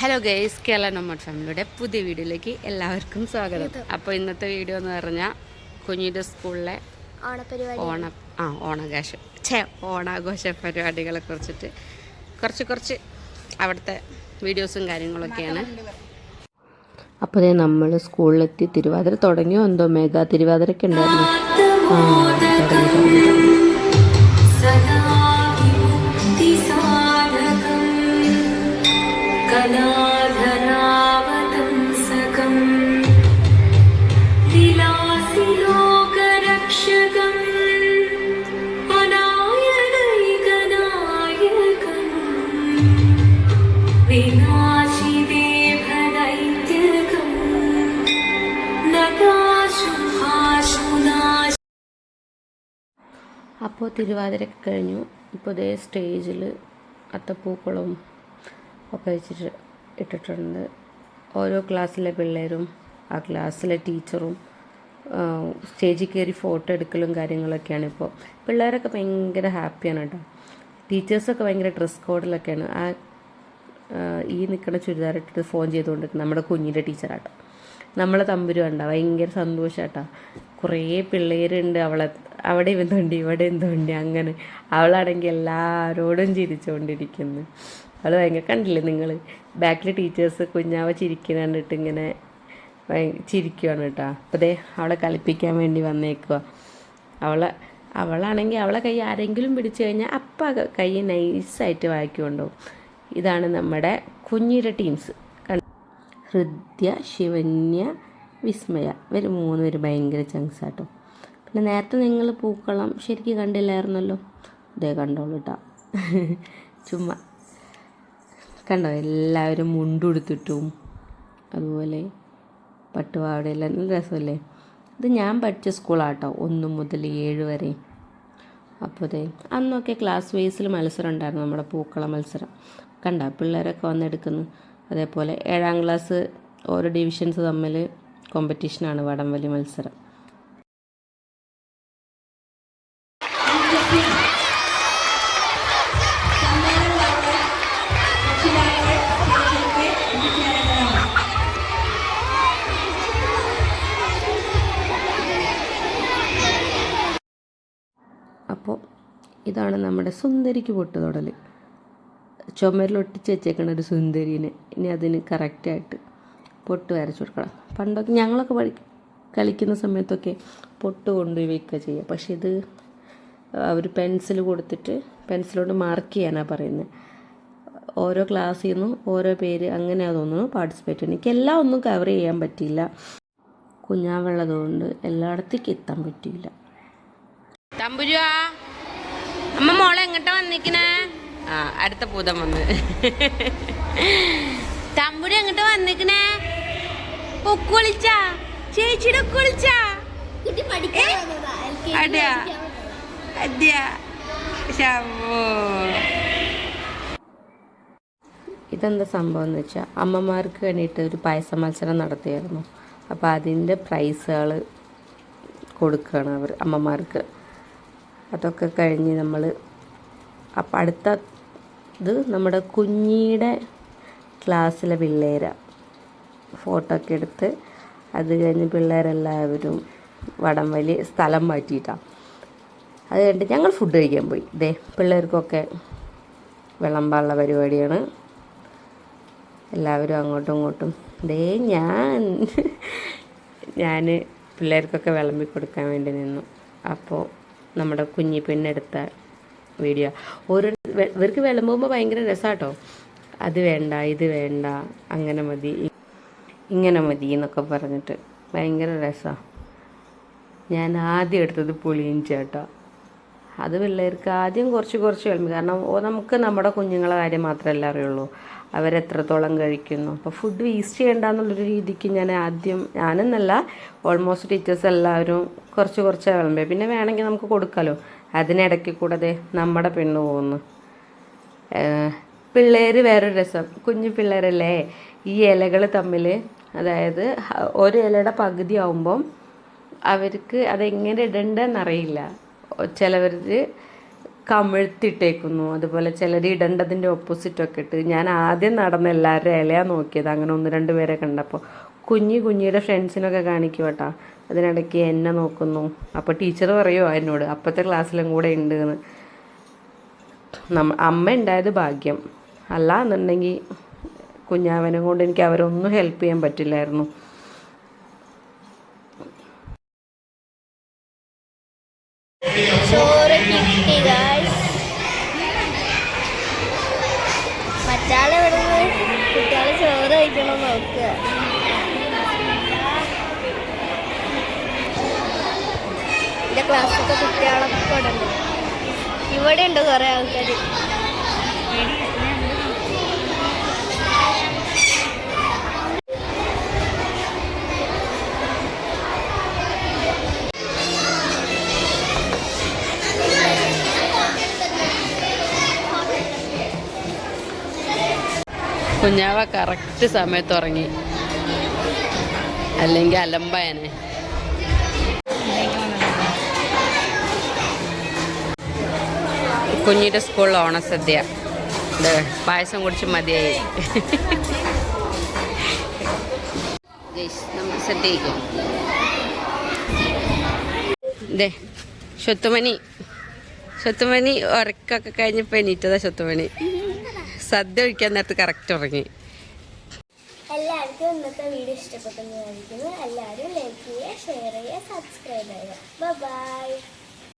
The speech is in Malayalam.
ഹലോ ഗൈസ് കേരള നമ്മുടെ ഫാമിലിയുടെ പുതിയ വീഡിയോയിലേക്ക് എല്ലാവർക്കും സ്വാഗതം. അപ്പോൾ ഇന്നത്തെ വീഡിയോ എന്ന് പറഞ്ഞാൽ കുഞ്ഞിന്റെ സ്കൂളിലെ ഓണപരിപാടി. ഓണ ആ ഓണാഘോഷം ഛേ ഓണാഘോഷ പരിപാടികളെ കുറിച്ചിട്ട് കുറച്ച് കുറച്ച് അവിടുത്തെ വീഡിയോസും കാര്യങ്ങളൊക്കെയാണ്. അപ്പോൾ ദേ നമ്മൾ സ്കൂളിലെത്തി തിരുവാതിര തുടങ്ങിയോ? എന്തോ മെഗാ തിരുവാതിരയ്ക്ക് ഉണ്ടായിരുന്നു. ആ തുടങ്ങി തുടങ്ങി അപ്പോൾ തിരുവാതിരയൊക്കെ കഴിഞ്ഞു. ഇപ്പോൾ ഇതേ സ്റ്റേജിൽ അത്തപ്പൂക്കളും ഒക്കെ വെച്ചിട്ട് ഇട്ടിട്ടുണ്ട്. ഓരോ ക്ലാസ്സിലെ പിള്ളേരും ആ ക്ലാസ്സിലെ ടീച്ചറും സ്റ്റേജിൽ കയറി ഫോട്ടോ എടുക്കലും കാര്യങ്ങളൊക്കെയാണ് ഇപ്പോൾ പിള്ളേരൊക്കെ ഭയങ്കര ഹാപ്പിയാണ് കേട്ടോ. ടീച്ചേഴ്സൊക്കെ ഭയങ്കര ഡ്രസ് കോഡിലൊക്കെയാണ് ആ ഈ നിൽക്കുന്ന ചുരിദാർ ഇട്ടിട്ട് ഫോൺ ചെയ്തുകൊണ്ട് നമ്മുടെ കുഞ്ഞിന്റെ ടീച്ചറാട്ടോ നമ്മളെ തമ്പുരുണ്ടോ ഭയങ്കര സന്തോഷമാട്ടോ കുറേ പിള്ളേരുണ്ട് അവളെ അവിടെ എന്തുണ്ട് ഇവിടെ എന്തുണ്ട് അങ്ങനെ. അവളാണെങ്കിൽ എല്ലാവരോടും ചിരിച്ചുകൊണ്ടിരിക്കുന്നു. അവൾ ഭയങ്കര കണ്ടില്ലേ നിങ്ങൾ ബാക്കിലെ ടീച്ചേഴ്സ് കുഞ്ഞാവ ചിരിക്കുന്ന കണ്ടിട്ട് ഇങ്ങനെ ചിരിക്കുകയാണ് കേട്ടോ. അപ്പോൾ ദേ അവളെ കളിപ്പിക്കാൻ വേണ്ടി വന്നേക്കുക അവളെ അവളാണെങ്കിൽ അവളെ കൈ ആരെങ്കിലും പിടിച്ചു കഴിഞ്ഞാൽ അപ്പം കൈ നൈസായിട്ട് വായിക്കുകൊണ്ടുപോകും ഇതാണ് നമ്മുടെ കുഞ്ഞിയുടെ ടീംസ് ഹൃദ്യ ശിവന്യ വിസ്മയ. ഇവർ മൂന്ന് പേര് ഭയങ്കര ചങ്സാട്ടോ നേരത്തെ നിങ്ങൾ പൂക്കളം ശരിക്കും കണ്ടില്ലായിരുന്നല്ലോ? ഇതേ കണ്ടോളൂ കേട്ടോ ചുമ്മാ. കണ്ടോ? എല്ലാവരും മുണ്ടുടുത്തിട്ടും അതുപോലെ പട്ടുപാവടയെല്ലാം നല്ല രസമല്ലേ? ഇത് ഞാൻ പഠിച്ച സ്കൂളാട്ടോ ഒന്ന് മുതൽ ഏഴ് വരെ. അപ്പോൾ അതെ അന്നൊക്കെ ക്ലാസ് വൈസിൽ മത്സരം ഉണ്ടായിരുന്നു നമ്മുടെ പൂക്കള മത്സരം. കണ്ട? പിള്ളേരൊക്കെ വന്നെടുക്കുന്നു. അതേപോലെ ഏഴാം ക്ലാസ് ഓരോ ഡിവിഷൻസ് തമ്മിൽ കോമ്പറ്റീഷനാണ് വടംവലി മത്സരം. ഇതാണ് നമ്മുടെ സുന്ദരിക്ക് പൊട്ട് തൊടൽ ചുമരിലൊട്ടിച്ച് വെച്ചേക്കണ ഒരു സുന്ദരീനെ. ഇനി അതിന് കറക്റ്റായിട്ട് പൊട്ട് വരച്ചു കൊടുക്കണം. പണ്ടൊക്കെ ഞങ്ങളൊക്കെ പഠി കളിക്കുന്ന സമയത്തൊക്കെ പൊട്ട് കൊണ്ടുപോയി വയ്ക്കുക ചെയ്യുക പക്ഷെ ഇത് അവർ പെൻസിൽ കൊടുത്തിട്ട് പെൻസിലോട്ട് മാർക്ക് ചെയ്യാനാണ് പറയുന്നത് ഓരോ ക്ലാസ്സിൽ നിന്നും ഓരോ പേര് അങ്ങനെ തോന്നുന്നു പാർട്ടിസിപ്പേറ്റ് ചെയ്യണം എനിക്ക് എല്ലാം ഒന്നും കവർ ചെയ്യാൻ പറ്റിയില്ല. കുഞ്ഞാവുള്ളതുകൊണ്ട് എല്ലായിടത്തേക്ക് എത്താൻ പറ്റിയില്ല. തമ്പുരുവാ അമ്മ മോളെ എങ്ങോട്ടാ വന്നിക്കണേ? ആ അടുത്ത പൂതം വന്ന്. തമ്പുടി എങ്ങോട്ടാ വന്നിക്കണേ? പൊക്കുളിച്ചാ ചേച്ചിയുടെ. ശവോ. ഇതെന്താ സംഭവം എന്ന് വെച്ചാൽ അമ്മമാർക്ക് വേണ്ടിയിട്ട് ഒരു പായസ മത്സരം നടത്തിയായിരുന്നു. അപ്പോൾ അതിന്റെ പ്രൈസുകൾ കൊടുക്കുകയാണ് അവർ അമ്മമാർക്ക്. അതൊക്കെ കഴിഞ്ഞ് നമ്മൾ അപ്പം അടുത്ത ഇത് നമ്മുടെ കുഞ്ഞിയുടെ ക്ലാസ്സിലെ പിള്ളേരാണ് ഫോട്ടോ ഒക്കെ എടുത്ത് അത് കഴിഞ്ഞ് പിള്ളേരെല്ലാവരും വടം വലി സ്ഥലം മാറ്റിയിട്ടാണ് അത് കഴിഞ്ഞിട്ട് ഞങ്ങൾ ഫുഡ് കഴിക്കാൻ പോയി. ഇതേ പിള്ളേർക്കൊക്കെ വിളമ്പാനുള്ള പരിപാടിയാണ്. എല്ലാവരും അങ്ങോട്ടും ഇങ്ങോട്ടും. ദേ ഞാൻ ഞാൻ പിള്ളേർക്കൊക്കെ വിളമ്പി കൊടുക്കാൻ വേണ്ടി നിന്നു. അപ്പോൾ നമ്മുടെ കുഞ്ഞി പെണ്ണെടുത്ത വീഡിയോ ഓരോ ഇവർക്ക് വിളമ്പുമ്പോൾ ഭയങ്കര രസമാട്ടോ അത് വേണ്ട ഇത് വേണ്ട അങ്ങനെ മതി ഇങ്ങനെ മതി എന്നൊക്കെ പറഞ്ഞിട്ട് ഭയങ്കര രസമാണ് ഞാൻ ആദ്യം എടുത്തത് പുളിയും ചേട്ടാ. അത് പിള്ളേർക്ക് ആദ്യം കുറച്ച് കുറച്ച് വിളമ്പി കാരണം ഓ നമുക്ക് നമ്മുടെ കുഞ്ഞുങ്ങളെ കാര്യം മാത്രമല്ല അറിയുള്ളൂ. അവരെത്രത്തോളം കഴിക്കുന്നു. അപ്പോൾ ഫുഡ് വേസ്റ്റ് ചെയ്യണ്ടെന്നുള്ളൊരു രീതിക്ക് ഞാൻ ആദ്യം ഞാനെന്നല്ല ഓൾമോസ്റ്റ് ടീച്ചേഴ്സ് എല്ലാവരും കുറച്ച് കുറച്ച് വിളമ്പേ. പിന്നെ വേണമെങ്കിൽ നമുക്ക് കൊടുക്കാമല്ലോ അതിനിടയ്ക്ക് കൂടെ ദേ നമ്മുടെ പെണ്ണ് പോകുന്നു പിള്ളേർ വേറൊരു രസം. കുഞ്ഞു പിള്ളേരല്ലേ ഈ ഇലകൾ തമ്മിൽ അതായത് ഒരു ഇലയുടെ പകുതി ആവുമ്പം അവർക്ക് അതെങ്ങനെ ഇടണ്ടെന്നറിയില്ല. ചിലവർ കമിഴ്ത്തിട്ടേക്കുന്നു. അതുപോലെ ചിലർ ഇടേണ്ടതിന്റെ ഓപ്പോസിറ്റൊക്കെ ഇട്ട്. ഞാൻ ആദ്യം നടന്ന എല്ലാവരുടെ ഇലയാ നോക്കിയത്. അങ്ങനെ ഒന്ന് രണ്ട് പേരെ കണ്ടപ്പോൾ കുഞ്ഞി കുഞ്ഞിയുടെ ഫ്രണ്ട്സിനൊക്കെ കാണിക്കും കേട്ടോ. അതിനിടയ്ക്ക് എന്നെ നോക്കുന്നു. അപ്പോൾ ടീച്ചർ പറയുമോ എന്നോട് അപ്പോഴത്തെ ക്ലാസ്സിലും കൂടെ ഉണ്ട് എന്ന് നമ്മ അമ്മ ഉണ്ടായത് ഭാഗ്യം. അല്ല എന്നുണ്ടെങ്കിൽ കുഞ്ഞാവനെ കൊണ്ട് എനിക്ക് അവരൊന്നും ഹെൽപ്പ് ചെയ്യാൻ പറ്റില്ലായിരുന്നു. ചോറ് കിട്ടി ഗായ്സ് മറ്റാളെ നിന്ന് കുട്ടികളെ ചോറ് കഴിക്കണം നോക്കുക എന്റെ ക്ലാസ്സിലൊക്കെ കുട്ടികളൊക്കെ ഇവിടെ ഉണ്ട് കുറെ ആൾക്കാർ കുഞ്ഞാവ കറക്റ്റ് സമയത്ത് ഉറങ്ങി. അല്ലെങ്കിൽ അലമ്പായനെ. കുഞ്ഞിന്റെ സ്കൂളിൽ ഓണസദ്യ ഇത് പായസം കുടിച്ച് മതിയായി. നമുക്ക് സദ്യ കഴിക്കാം ദേ സ്വത്തുമണി സ്വത്തുമണി ഉറക്കൊക്കെ കഴിഞ്ഞപ്പോൾ എണീറ്റതാ സ്വത്തുമണി സദ്യ ഒഴിക്കാൻ നേരത്ത് കറക്റ്റ് ഉറങ്ങി. എല്ലാവർക്കും ഇന്നത്തെ വീഡിയോ ഇഷ്ടപ്പെട്ടെന്ന് കാണിക്കുന്നു എല്ലാവരും ലൈക്ക് ചെയ്യുക ഷെയർ ചെയ്യുക സബ്സ്ക്രൈബ് ചെയ്യുക. ബൈ